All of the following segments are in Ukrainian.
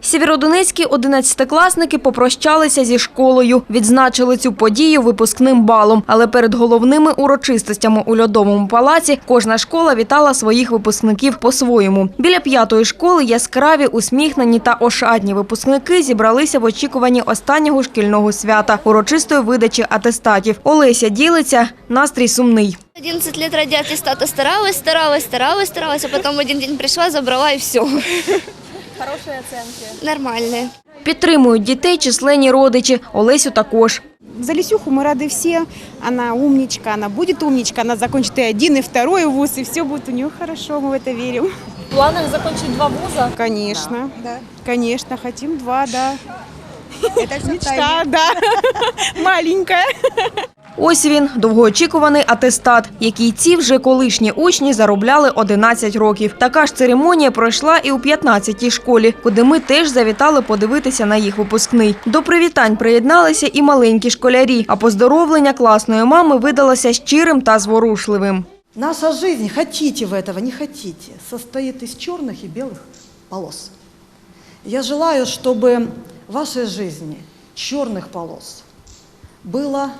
Сєвєродонецькі одинадцятикласники попрощалися зі школою, відзначили цю подію випускним балом. Але перед головними урочистостями у льодовому палаці кожна школа вітала своїх випускників по-своєму. Біля п'ятої школи яскраві, усміхнені та ошатні випускники зібралися в очікуванні останнього шкільного свята урочистої видачі атестатів. Олеся ділиться, настрій сумний. 11 лет ради старалась, старалась, старалась, старалась, а потом один день пришла, забрала и все. Хорошие оценки. Нормальные. Підтримують дітей численні родичі. Олесю також. За Лисюху мы рады все. Она умничка, она будет умничка, она закончит и один, и второй вуз, и все будет у нее хорошо, мы в это верим. В планах закончить два вуза. Конечно, конечно, хотим два, да. Это мечта, да, маленькая. Ось він, довгоочікуваний атестат, який ці вже колишні учні заробляли 11 років. Така ж церемонія пройшла і у 15-й школі, куди ми теж завітали подивитися на їх випускний. До привітань приєдналися і маленькі школярі, а поздоровлення класної мами видалося щирим та зворушливим. Наша жизнь, хотите вы этого, не хотите, состоит из черных и белых полос. Я желаю, чтобы в вашей жизни черных полос было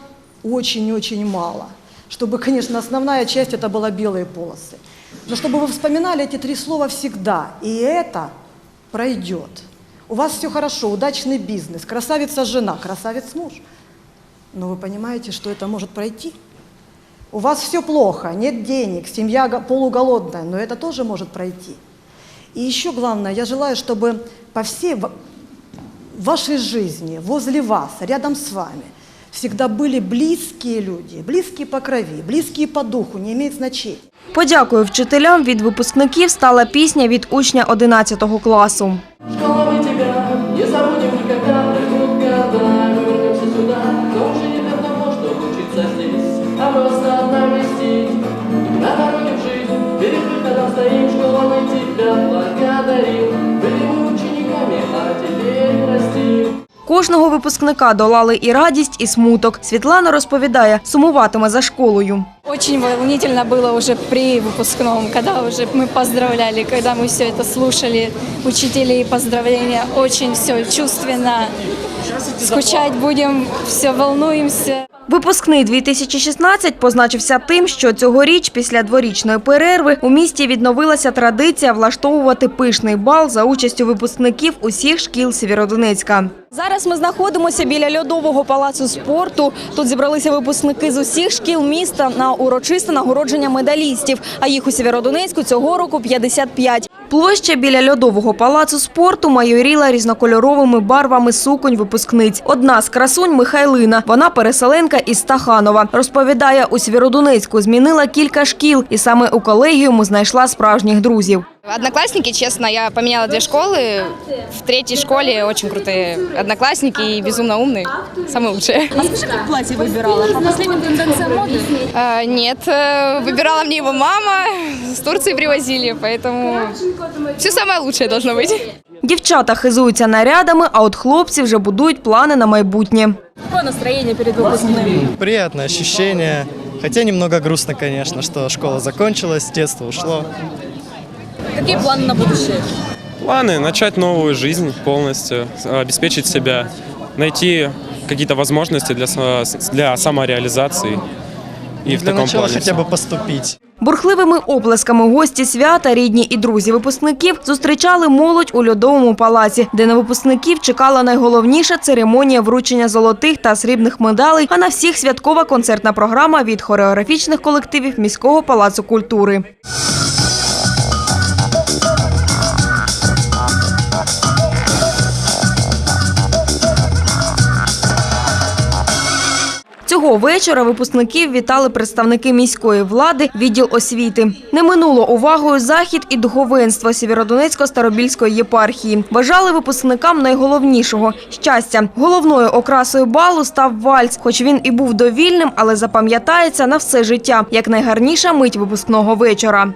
очень-очень мало. Чтобы, конечно, основная часть это была белые полосы. Но чтобы вы вспоминали эти три слова всегда. И это пройдет. У вас все хорошо, удачный бизнес, красавица жена, красавец муж. Но вы понимаете, что это может пройти? У вас все плохо, нет денег, семья го- полуголодная, но это тоже может пройти. И еще главное, я желаю, чтобы по всей ва- вашей жизни, возле вас, рядом с вами, всегда были близкие люди, близкие по крови, близкие по духу, не имеет значения. Подякую вчителям від випускників стала пісня від учня 11 класу. Школа мы тебя не забудем никогда Придут года, мы вернемся сюда Но уже не для того, чтобы учиться здесь А просто навестить На дороге в жизнь Перед выходом стоим Школа мы тебя благодарим Кожного випускника долали і радість, і смуток. Світлана розповідає, сумуватиме за школою. Очень волнительно было уже при выпускном, когда уже мы поздравляли, когда мы все это слушали, учителей, поздравления. Очень все чувственно. Скучать будем, все волнуемся. Випускний 2016 позначився тим, що цьогоріч, після дворічної перерви, у місті відновилася традиція влаштовувати пишний бал за участю випускників усіх шкіл Сєвєродонецька. Зараз ми знаходимося біля льодового палацу спорту. Тут зібралися випускники з усіх шкіл міста на урочисте нагородження медалістів. А їх у Сєвєродонецьку цього року 55. Площа біля льодового палацу спорту майоріла різнокольоровими барвами суконь випускниць. Одна з красунь Михайлина. Вона переселенка із Стаханова. Розповідає, у Свіродонецьку змінила кілька шкіл, і саме у колегіуму знайшла справжніх друзів. Одноклассники, честно, я поменяла две школы. В третьей школе очень крутые одноклассники и безумно умные. Самые лучшие. А скажи, как платье выбирала? По последним тенденциям моды? А, Нет, э, выбирала мне его мама. С Турции привозили, поэтому все самое лучшее должно быть. Дівчата хизуються нарядами, а от хлопці вже будують плани на майбутнє. Какое настроение перед выпускным? Приятное ощущение, хотя немного грустно, конечно, что школа закончилась, детство ушло. Какие планы на будущее? Планы начать новую жизнь полностью, обеспечить себя, найти какие-то возможности для, са- для самореализации. И в Для таком начала плане хотя всё. бы поступить. Бурхливими оплесками гості свята, рідні і друзі випускників зустрічали молодь у льодовому палаці, де на випускників чекала найголовніша церемонія вручення золотих та срібних медалей, а на всіх святкова концертна програма від хореографічних колективів міського палацу культури. Цього вечора випускників вітали представники міської влади, відділ освіти. Не минуло увагою захід і духовенство Сєвєродонецько-Старобільської єпархії. Бажали випускникам найголовнішого щастя. Головною окрасою балу став вальс, хоч він і був довільним, але запам'ятається на все життя як найгарніша мить випускного вечора.